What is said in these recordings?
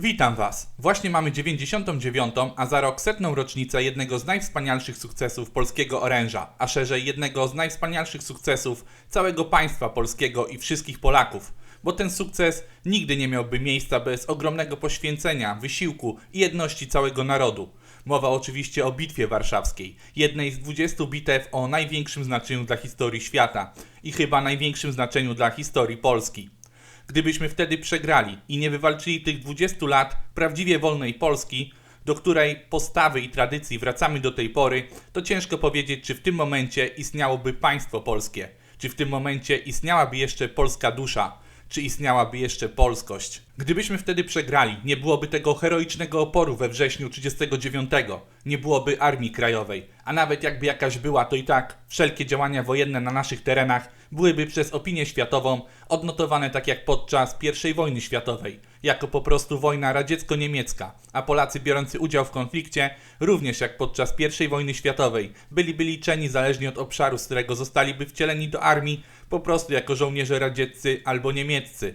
Witam Was. Właśnie mamy 99, a za rok setną rocznicę jednego z najwspanialszych sukcesów polskiego oręża, a szerzej jednego z najwspanialszych sukcesów całego państwa polskiego i wszystkich Polaków. Bo ten sukces nigdy nie miałby miejsca bez ogromnego poświęcenia, wysiłku i jedności całego narodu. Mowa oczywiście o Bitwie Warszawskiej, jednej z 20 bitew o największym znaczeniu dla historii świata i chyba największym znaczeniu dla historii Polski. Gdybyśmy wtedy przegrali i nie wywalczyli tych 20 lat prawdziwie wolnej Polski, do której postawy i tradycji wracamy do tej pory, to ciężko powiedzieć, czy w tym momencie istniałoby państwo polskie, czy w tym momencie istniałaby jeszcze polska dusza, czy istniałaby jeszcze polskość. Gdybyśmy wtedy przegrali, nie byłoby tego heroicznego oporu we wrześniu 39, nie byłoby Armii Krajowej, a nawet jakby jakaś była, to i tak wszelkie działania wojenne na naszych terenach byłyby przez opinię światową odnotowane tak jak podczas I wojny światowej, jako po prostu wojna radziecko-niemiecka, a Polacy biorący udział w konflikcie, również jak podczas I wojny światowej, byliby liczeni zależnie od obszaru, z którego zostaliby wcieleni do armii, po prostu jako żołnierze radzieccy albo niemieccy.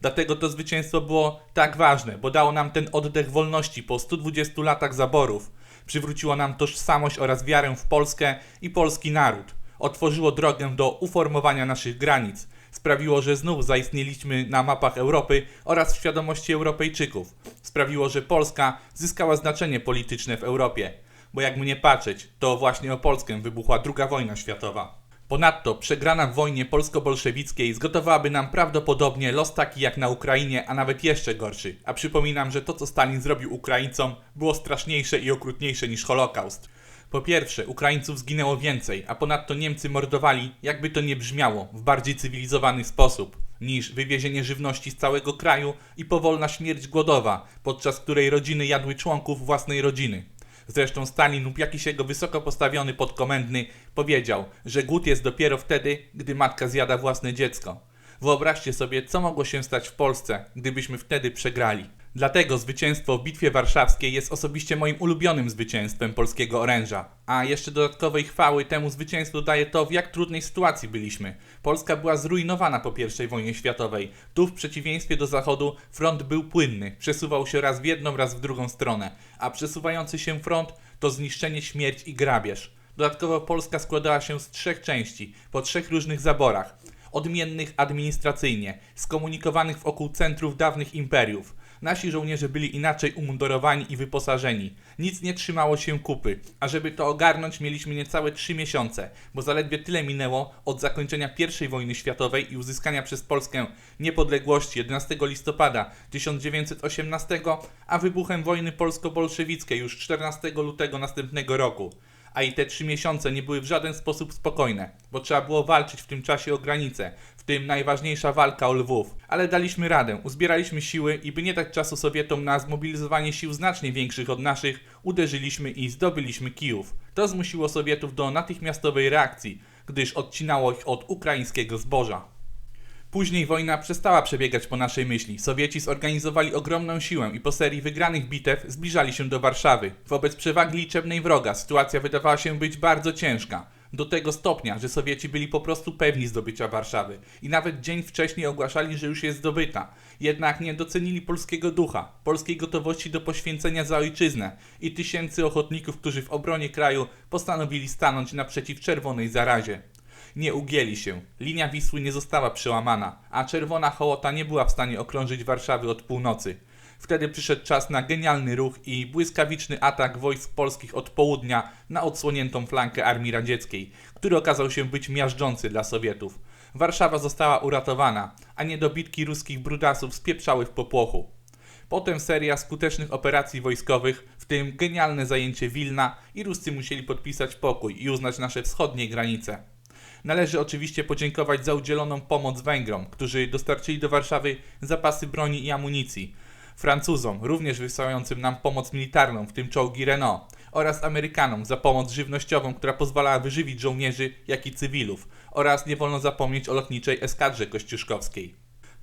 Dlatego to zwycięstwo było tak ważne, bo dało nam ten oddech wolności po 120 latach zaborów. Przywróciło nam tożsamość oraz wiarę w Polskę i polski naród. Otworzyło drogę do uformowania naszych granic. Sprawiło, że znów zaistnieliśmy na mapach Europy oraz w świadomości Europejczyków. Sprawiło, że Polska zyskała znaczenie polityczne w Europie. Bo jak mnie patrzeć, to właśnie o Polskę wybuchła II wojna światowa. Ponadto przegrana w wojnie polsko-bolszewickiej zgotowałaby nam prawdopodobnie los taki jak na Ukrainie, a nawet jeszcze gorszy. A przypominam, że to co Stalin zrobił Ukraińcom było straszniejsze i okrutniejsze niż Holokaust. Po pierwsze, Ukraińców zginęło więcej, a ponadto Niemcy mordowali, jakby to nie brzmiało, w bardziej cywilizowany sposób niż wywiezienie żywności z całego kraju i powolna śmierć głodowa, podczas której rodziny jadły członków własnej rodziny. Zresztą Stalin lub jakiś jego wysoko postawiony podkomendny powiedział, że głód jest dopiero wtedy, gdy matka zjada własne dziecko. Wyobraźcie sobie, co mogło się stać w Polsce, gdybyśmy wtedy przegrali. Dlatego zwycięstwo w Bitwie Warszawskiej jest osobiście moim ulubionym zwycięstwem polskiego oręża. A jeszcze dodatkowej chwały temu zwycięstwu daje to, w jak trudnej sytuacji byliśmy. Polska była zrujnowana po I wojnie światowej. Tu w przeciwieństwie do Zachodu front był płynny, przesuwał się raz w jedną, raz w drugą stronę. A przesuwający się front to zniszczenie, śmierć i grabież. Dodatkowo Polska składała się z trzech części, po trzech różnych zaborach. Odmiennych administracyjnie, skomunikowanych wokół centrów dawnych imperiów. Nasi żołnierze byli inaczej umundurowani i wyposażeni. Nic nie trzymało się kupy, a żeby to ogarnąć mieliśmy niecałe trzy miesiące, bo zaledwie tyle minęło od zakończenia I wojny światowej i uzyskania przez Polskę niepodległości 11 listopada 1918, a wybuchem wojny polsko-bolszewickiej już 14 lutego następnego roku a i te trzy miesiące nie były w żaden sposób spokojne, bo trzeba było walczyć w tym czasie o granicę, w tym najważniejsza walka o Lwów. Ale daliśmy radę, uzbieraliśmy siły i by nie dać czasu Sowietom na zmobilizowanie sił znacznie większych od naszych, uderzyliśmy i zdobyliśmy Kijów. To zmusiło Sowietów do natychmiastowej reakcji, gdyż odcinało ich od ukraińskiego zboża. Później wojna przestała przebiegać po naszej myśli. Sowieci zorganizowali ogromną siłę i po serii wygranych bitew zbliżali się do Warszawy. Wobec przewagi liczebnej wroga sytuacja wydawała się być bardzo ciężka. Do tego stopnia, że Sowieci byli po prostu pewni zdobycia Warszawy i nawet dzień wcześniej ogłaszali, że już jest zdobyta. Jednak nie docenili polskiego ducha, polskiej gotowości do poświęcenia za ojczyznę i tysięcy ochotników, którzy w obronie kraju postanowili stanąć naprzeciw czerwonej zarazie nie ugięli się. Linia Wisły nie została przełamana, a czerwona hołota nie była w stanie okrążyć Warszawy od północy. Wtedy przyszedł czas na genialny ruch i błyskawiczny atak wojsk polskich od południa na odsłoniętą flankę armii radzieckiej, który okazał się być miażdżący dla Sowietów. Warszawa została uratowana, a niedobitki ruskich brudasów spieprzały w popłochu. Potem seria skutecznych operacji wojskowych, w tym genialne zajęcie Wilna i Ruscy musieli podpisać pokój i uznać nasze wschodnie granice. Należy oczywiście podziękować za udzieloną pomoc Węgrom, którzy dostarczyli do Warszawy zapasy broni i amunicji. Francuzom, również wysyłającym nam pomoc militarną, w tym czołgi Renault, oraz Amerykanom za pomoc żywnościową, która pozwalała wyżywić żołnierzy, jak i cywilów, oraz nie wolno zapomnieć o lotniczej eskadrze kościuszkowskiej.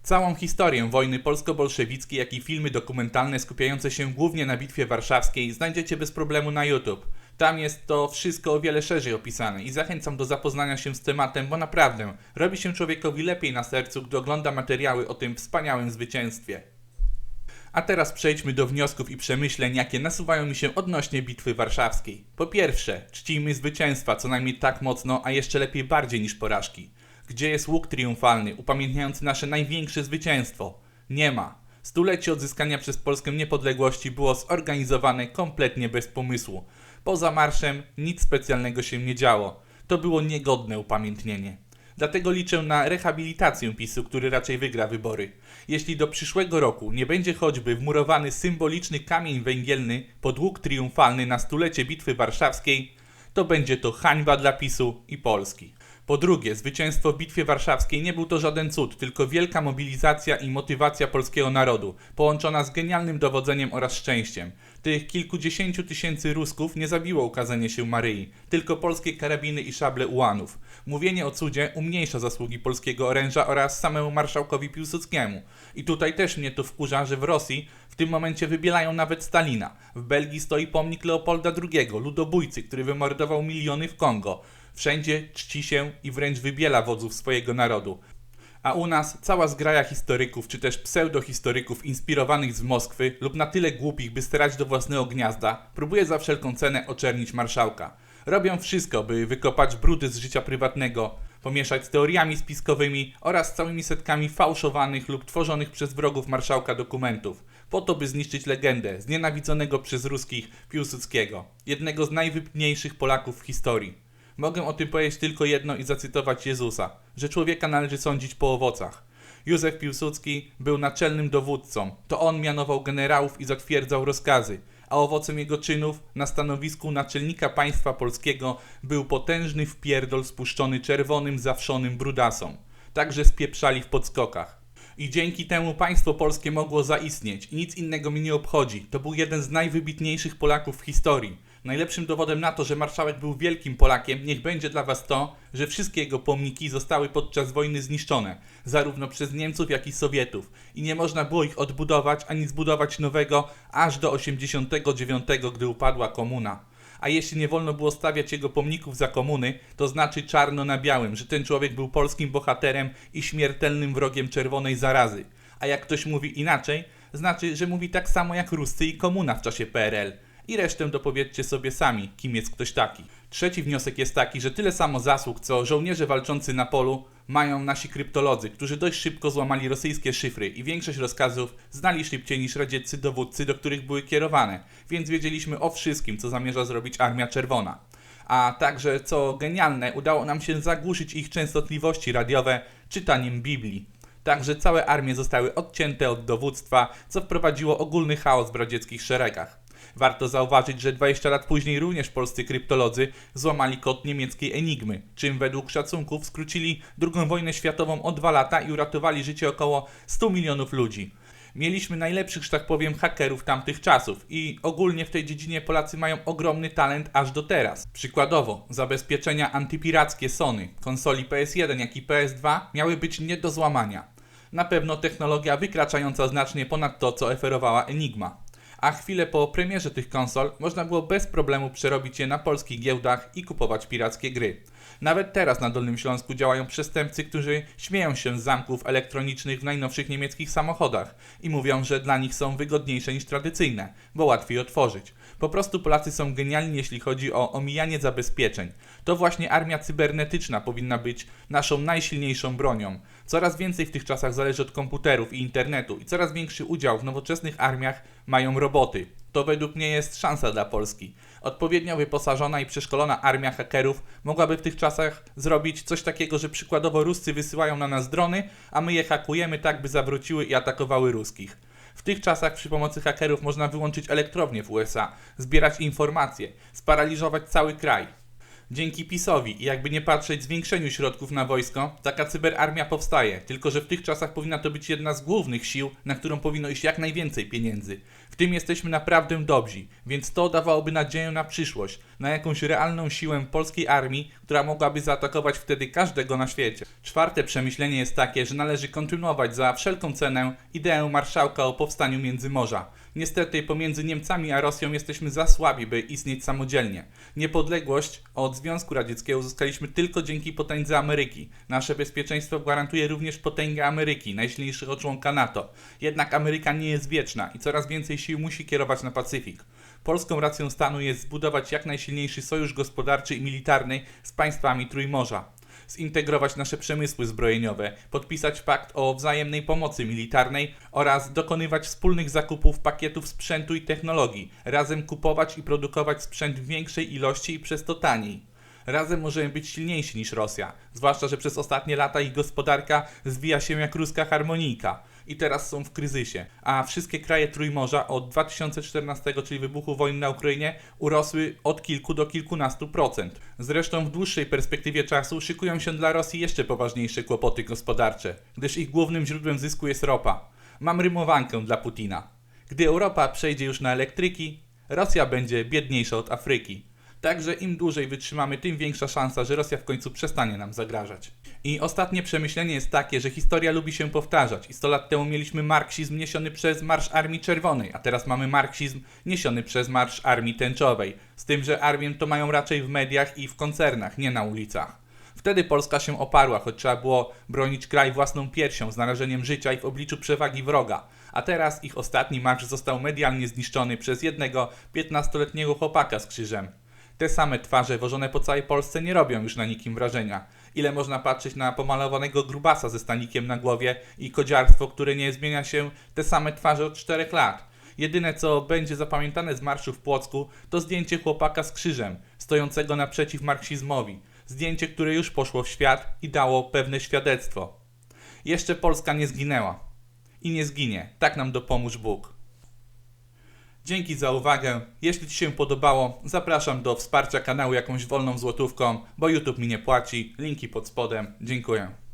Całą historię wojny polsko-bolszewickiej, jak i filmy dokumentalne skupiające się głównie na Bitwie Warszawskiej znajdziecie bez problemu na YouTube. Tam jest to wszystko o wiele szerzej opisane i zachęcam do zapoznania się z tematem, bo naprawdę robi się człowiekowi lepiej na sercu, gdy ogląda materiały o tym wspaniałym zwycięstwie. A teraz przejdźmy do wniosków i przemyśleń, jakie nasuwają mi się odnośnie Bitwy Warszawskiej. Po pierwsze, czcijmy zwycięstwa co najmniej tak mocno, a jeszcze lepiej bardziej niż porażki. Gdzie jest łuk triumfalny, upamiętniający nasze największe zwycięstwo? Nie ma. Stulecie odzyskania przez Polskę niepodległości było zorganizowane kompletnie bez pomysłu. Poza marszem nic specjalnego się nie działo. To było niegodne upamiętnienie. Dlatego liczę na rehabilitację PiSu, który raczej wygra wybory. Jeśli do przyszłego roku nie będzie choćby wmurowany symboliczny kamień węgielny pod łuk triumfalny na stulecie Bitwy Warszawskiej, to będzie to hańba dla PiSu i Polski. Po drugie, zwycięstwo w Bitwie Warszawskiej nie był to żaden cud, tylko wielka mobilizacja i motywacja polskiego narodu, połączona z genialnym dowodzeniem oraz szczęściem. Tych kilkudziesięciu tysięcy Rusków nie zabiło ukazanie się Maryi, tylko polskie karabiny i szable ułanów. Mówienie o cudzie umniejsza zasługi polskiego oręża oraz samemu marszałkowi Piłsudskiemu. I tutaj też mnie to wkurza, że w Rosji w tym momencie wybielają nawet Stalina. W Belgii stoi pomnik Leopolda II, ludobójcy, który wymordował miliony w Kongo. Wszędzie czci się i wręcz wybiela wodzów swojego narodu. A u nas cała zgraja historyków, czy też pseudohistoryków inspirowanych z Moskwy lub na tyle głupich, by sterać do własnego gniazda, próbuje za wszelką cenę oczernić marszałka. Robią wszystko, by wykopać brudy z życia prywatnego, pomieszać z teoriami spiskowymi oraz całymi setkami fałszowanych lub tworzonych przez wrogów marszałka dokumentów, po to by zniszczyć legendę znienawidzonego przez ruskich Piłsudskiego, jednego z najwybitniejszych Polaków w historii. Mogę o tym powiedzieć tylko jedno i zacytować Jezusa, że człowieka należy sądzić po owocach. Józef Piłsudski był naczelnym dowódcą, to on mianował generałów i zatwierdzał rozkazy, a owocem jego czynów na stanowisku naczelnika państwa polskiego był potężny wpierdol spuszczony czerwonym, zawszonym brudasom. Także spieprzali w podskokach. I dzięki temu państwo polskie mogło zaistnieć i nic innego mi nie obchodzi. To był jeden z najwybitniejszych Polaków w historii. Najlepszym dowodem na to, że marszałek był wielkim Polakiem, niech będzie dla Was to, że wszystkie jego pomniki zostały podczas wojny zniszczone, zarówno przez Niemców, jak i Sowietów, i nie można było ich odbudować ani zbudować nowego aż do 89, gdy upadła komuna. A jeśli nie wolno było stawiać jego pomników za komuny, to znaczy czarno na białym, że ten człowiek był polskim bohaterem i śmiertelnym wrogiem czerwonej zarazy. A jak ktoś mówi inaczej, znaczy, że mówi tak samo jak Ruscy i komuna w czasie PRL i resztę dopowiedzcie sobie sami, kim jest ktoś taki. Trzeci wniosek jest taki, że tyle samo zasług, co żołnierze walczący na polu, mają nasi kryptolodzy, którzy dość szybko złamali rosyjskie szyfry i większość rozkazów znali szybciej niż radzieccy dowódcy, do których były kierowane, więc wiedzieliśmy o wszystkim, co zamierza zrobić Armia Czerwona. A także, co genialne, udało nam się zagłuszyć ich częstotliwości radiowe czytaniem Biblii. Także całe armie zostały odcięte od dowództwa, co wprowadziło ogólny chaos w radzieckich szeregach. Warto zauważyć, że 20 lat później również polscy kryptolodzy złamali kod niemieckiej Enigmy, czym według szacunków skrócili II wojnę światową o 2 lata i uratowali życie około 100 milionów ludzi. Mieliśmy najlepszych, że tak powiem, hakerów tamtych czasów i ogólnie w tej dziedzinie Polacy mają ogromny talent aż do teraz. Przykładowo, zabezpieczenia antypirackie Sony, konsoli PS1 jak i PS2 miały być nie do złamania. Na pewno technologia wykraczająca znacznie ponad to, co oferowała Enigma a chwilę po premierze tych konsol można było bez problemu przerobić je na polskich giełdach i kupować pirackie gry. Nawet teraz na Dolnym Śląsku działają przestępcy, którzy śmieją się z zamków elektronicznych w najnowszych niemieckich samochodach i mówią, że dla nich są wygodniejsze niż tradycyjne, bo łatwiej otworzyć. Po prostu Polacy są genialni, jeśli chodzi o omijanie zabezpieczeń. To właśnie armia cybernetyczna powinna być naszą najsilniejszą bronią. Coraz więcej w tych czasach zależy od komputerów i internetu i coraz większy udział w nowoczesnych armiach mają roboty. To według mnie jest szansa dla Polski. Odpowiednio wyposażona i przeszkolona armia hakerów mogłaby w tych czasach zrobić coś takiego, że przykładowo Ruscy wysyłają na nas drony, a my je hakujemy tak, by zawróciły i atakowały ruskich. W tych czasach przy pomocy hakerów można wyłączyć elektrownie w USA, zbierać informacje, sparaliżować cały kraj. Dzięki PiSowi i jakby nie patrzeć zwiększeniu środków na wojsko, taka cyberarmia powstaje, tylko że w tych czasach powinna to być jedna z głównych sił, na którą powinno iść jak najwięcej pieniędzy. W tym jesteśmy naprawdę dobrzy, więc to dawałoby nadzieję na przyszłość, na jakąś realną siłę polskiej armii, która mogłaby zaatakować wtedy każdego na świecie. Czwarte przemyślenie jest takie, że należy kontynuować za wszelką cenę ideę marszałka o powstaniu Międzymorza. Niestety pomiędzy Niemcami a Rosją jesteśmy za słabi, by istnieć samodzielnie. Niepodległość od Związku Radzieckiego uzyskaliśmy tylko dzięki potędze Ameryki. Nasze bezpieczeństwo gwarantuje również potęgę Ameryki, najsilniejszego członka NATO. Jednak Ameryka nie jest wieczna i coraz więcej sił musi kierować na Pacyfik. Polską racją stanu jest zbudować jak najsilniejszy sojusz gospodarczy i militarny z państwami Trójmorza zintegrować nasze przemysły zbrojeniowe, podpisać pakt o wzajemnej pomocy militarnej oraz dokonywać wspólnych zakupów pakietów sprzętu i technologii, razem kupować i produkować sprzęt w większej ilości i przez to taniej. Razem możemy być silniejsi niż Rosja, zwłaszcza, że przez ostatnie lata ich gospodarka zwija się jak ruska harmonijka i teraz są w kryzysie, a wszystkie kraje Trójmorza od 2014, czyli wybuchu wojny na Ukrainie, urosły od kilku do kilkunastu procent. Zresztą w dłuższej perspektywie czasu szykują się dla Rosji jeszcze poważniejsze kłopoty gospodarcze, gdyż ich głównym źródłem zysku jest ropa. Mam rymowankę dla Putina. Gdy Europa przejdzie już na elektryki, Rosja będzie biedniejsza od Afryki. Także im dłużej wytrzymamy, tym większa szansa, że Rosja w końcu przestanie nam zagrażać. I ostatnie przemyślenie jest takie, że historia lubi się powtarzać. I 100 lat temu mieliśmy marksizm niesiony przez Marsz Armii Czerwonej, a teraz mamy marksizm niesiony przez Marsz Armii Tęczowej. Z tym, że armię to mają raczej w mediach i w koncernach, nie na ulicach. Wtedy Polska się oparła, choć trzeba było bronić kraj własną piersią, z narażeniem życia i w obliczu przewagi wroga. A teraz ich ostatni marsz został medialnie zniszczony przez jednego 15-letniego chłopaka z krzyżem. Te same twarze wożone po całej Polsce nie robią już na nikim wrażenia. Ile można patrzeć na pomalowanego grubasa ze stanikiem na głowie i kodziarstwo, które nie zmienia się te same twarze od czterech lat. Jedyne co będzie zapamiętane z marszu w Płocku to zdjęcie chłopaka z krzyżem, stojącego naprzeciw marksizmowi. Zdjęcie, które już poszło w świat i dało pewne świadectwo. Jeszcze Polska nie zginęła. I nie zginie. Tak nam dopomóż Bóg. Dzięki za uwagę. Jeśli Ci się podobało, zapraszam do wsparcia kanału jakąś wolną złotówką, bo YouTube mi nie płaci. Linki pod spodem. Dziękuję.